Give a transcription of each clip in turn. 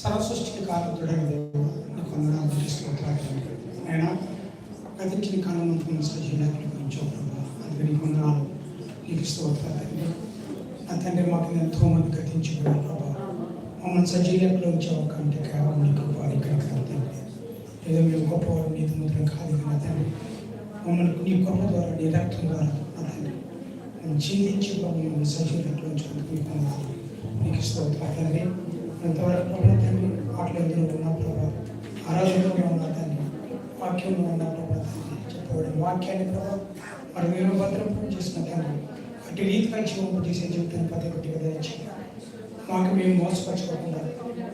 సర్వసృష్టికి కారణుడైన దేవుడు కొందనాలు ఆయన గతించిన కాలంలో ఉన్న సజీవాన్ని గురించో ప్రభావ అందుకని కొందనాలు నీకు స్తోత్రాలు నా తండ్రి మాకు ఎంతో మంది గతించబడిన ప్రభావ మమ్మల్ని సజీవంలో ఉంచావు కంటే కేవలం నీకు గొప్ప కలిగి తండ్రి ఏదో మేము గొప్పవారు నీతి ముద్రం కాదు నా తండ్రి. మమ్మల్ని నీ గొప్ప ద్వారా నీ రక్తం ద్వారా నా తండ్రి. మేము జీవించి మమ్మల్ని సజీవంలో ఉంచడానికి మీకు నీకు స్తోత్రాలు తండ్రి ఎంతవరకు ప్రభు తండ్రి మాటలు ఎదురు ఉన్నా ప్రభావ ఆరాధనలో ఉన్నా తండ్రి వాక్యంలో ఉన్న ప్రభావ తండ్రి చెప్పబడిన వాక్యాన్ని ప్రభావ మరి మీరు భద్రం చేసిన తండ్రి అటు రీతిగా జీవం చేసే జీవితాన్ని పదే పట్టిగా దయచేయండి మాకు మేము మోసపరచుకోకుండా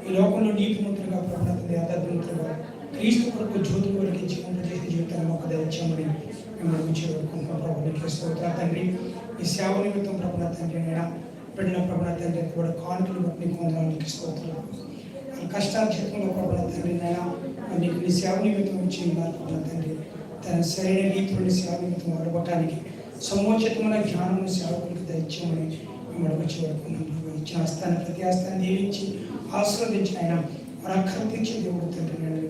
ఈ లోకంలో నీతి ముద్రగా ప్రభుత్వం యాదాద్రిగా క్రీస్తు కొరకు జ్యోతి కొరకు జీవం చేసే జీవితాన్ని మాకు దయచేయమని మిమ్మల్ని అడిగి వేడుకుంటున్నాం. ప్రభు నీకు స్తోత్రాలు తండ్రి ఈ సేవ నిమిత్తం ప్రభుత్వ తండ్రి నేను బిడ్డల ప్రభుత్వ తండ్రి కూడా కానుకలు బట్టి నీకు స్తోత్రాలు ఆ కష్టార్జితంలో ప్రభుత్వ తండ్రి నైనా నీకు నీ సేవ నిమిత్తం వచ్చి ఉన్నారు ప్రభుత్వ తండ్రి. తన సరైన రీతిలో సేవ నిమిత్తం అడగటానికి సముచితమైన జ్ఞానం సేవకులకు దయచేయమని మేము అడగచ్చి వేడుకున్నాం ఇచ్చిన ఆస్థాన్ని ప్రతి ఆస్థాన్ని దీవించి ఆశీర్వదించిన ఆయన వారు దేవుడు తండ్రి నేను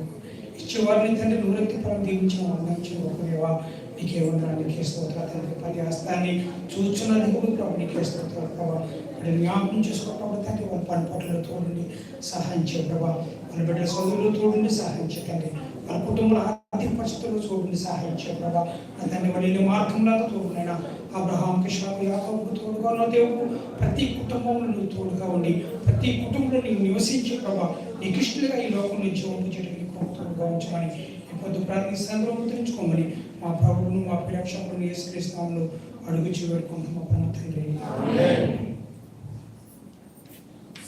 ఇచ్చే వారిని తండ్రి నూరెత్తి పరం దీవించిన వందించిన ఒక దేవా నీకే వందనాలు నీకే స్తోత్ర తండ్రి ప్రతి హస్తాన్ని చూచున్న దేవుడు ప్రభు నీకే స్తోత్ర ప్రభావ మరి జ్ఞాపకం చేసుకోవడం తండ్రి వాళ్ళ పని పట్ల తోడుండి సహాయం చేయ ప్రభా. వాళ్ళ బిడ్డల సోదరులు తోడుండి సహాయం చేయండి వాళ్ళ కుటుంబాల ఆర్థిక పరిస్థితుల్లో చూడండి సహాయం చేయ ప్రభా. తండ్రి వాళ్ళు వెళ్ళే మార్గంలాగా తోడునైనా అబ్రహాం కిషాకు యాకబుకు తోడుగా ఉన్న దేవుడు ప్రతి కుటుంబంలో నువ్వు తోడుగా ఉండి ప్రతి కుటుంబంలో నీవు నివసించే ప్రభా. నీకు ఇష్టలుగా ఈ లోకం నుంచి పంపించడానికి తోడుగా ఉంచమని కొద్ది ప్రార్థిస్తాను ముద్రించుకోమని మా ప్రభువును మా ప్రేక్షకులను యేసుక్రీస్తునామములో అడుగుచి వేడుకుంటున్నాం మా తండ్రి.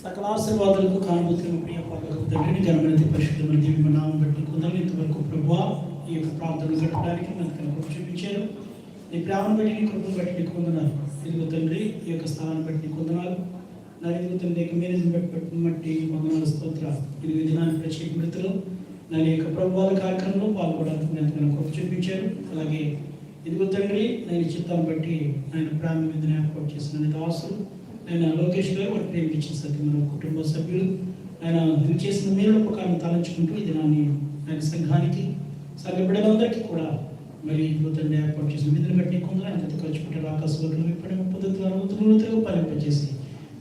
సకల ఆశీర్వాదాలకు కానుభూతులు ప్రియ పాపకు తండ్రిని ఘనమైన పరిశుద్ధమైన దీవి నామం బట్టి కొందరు ఇంతవరకు ప్రభు ఈ యొక్క ప్రాంతంలో గడపడానికి మనకు కనుక చూపించారు. నీ ప్రేమను బట్టి నీ కృపను బట్టి నీకు కొందనాలు ఇదిగో తండ్రి ఈ యొక్క స్థానాన్ని బట్టి నీకు కొందనాలు నా ఇదిగో తండ్రి యొక్క మేనేజ్మెంట్ బట్టి బట్టి వందనాలు స్తోత్ర ఇది విధానాన్ని ప్రత్యేక విడతలు నా యొక్క ప్రభువాల కార్యక్రమంలో పాల్గొనడానికి నేను కృప చూపించారు అలాగే ఇదిగో తండ్రి నేను చిత్తాన్ని బట్టి ఆయన ప్రేమ మీద ఏర్పాటు చేసిన దాసులు ఆయన లోకేష్ గారు వారు ప్రేమించిన సత్యమైన కుటుంబ సభ్యులు. ఆయన ఇది చేసిన మేలు ఉపకారం తలంచుకుంటూ ఈ దినాన్ని ఆయన సంఘానికి సంఘ బిడ్డలందరికీ కూడా మరి నూతన ఏర్పాటు చేసిన విధులు బట్టి కొందరు ఆయన గత ఖర్చు పెట్టారు ఆకాశంలో ఇప్పటి పద్ధతులు అరవతులు పాలింపజేసి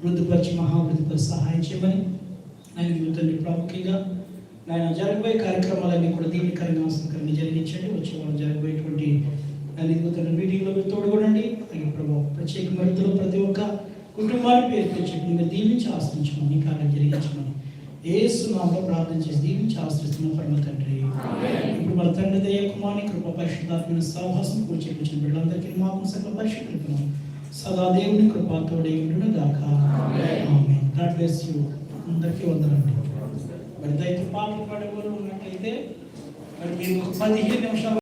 వృద్ధిపరిచి మహావృద్ధిపరి సహాయం చేయమని ఆయన నూతన ప్రాముఖ్యంగా ఆయన జరగబోయే కార్యక్రమాలన్నీ కూడా దీనికరంగా ఆసనకరంగా జరిగించండి. వచ్చే వాళ్ళు జరగబోయేటువంటి నూతన మీటింగ్లో మీరు తోడుకోండి అలాగే ప్రభావ ప్రత్యేక మరింతలో ప్రతి ఒక్క కుటుంబాన్ని పేరు తెచ్చుకుని దీవించి ఆశ్రయించమని ఈ కార్యం జరిగించమని ఏసునామలో ప్రార్థన చేసి దీవించి ఆశ్రయిస్తున్న పరమ తండ్రి. ఇప్పుడు మన తండ్రి దయ కుమారి కృప పరిశుద్ధాత్మైన సహవాసం కూర్చేపించిన బిడ్డలందరికీ మాకు సకల పరిశుద్ధులను సదా దేవుని కృప తోడే ఉండును గాక అందరికీ వందలండి మరి దయతో పాటలు పాడేవారు ఉన్నట్లయితే మరి మీరు పదిహేను నిమిషాలు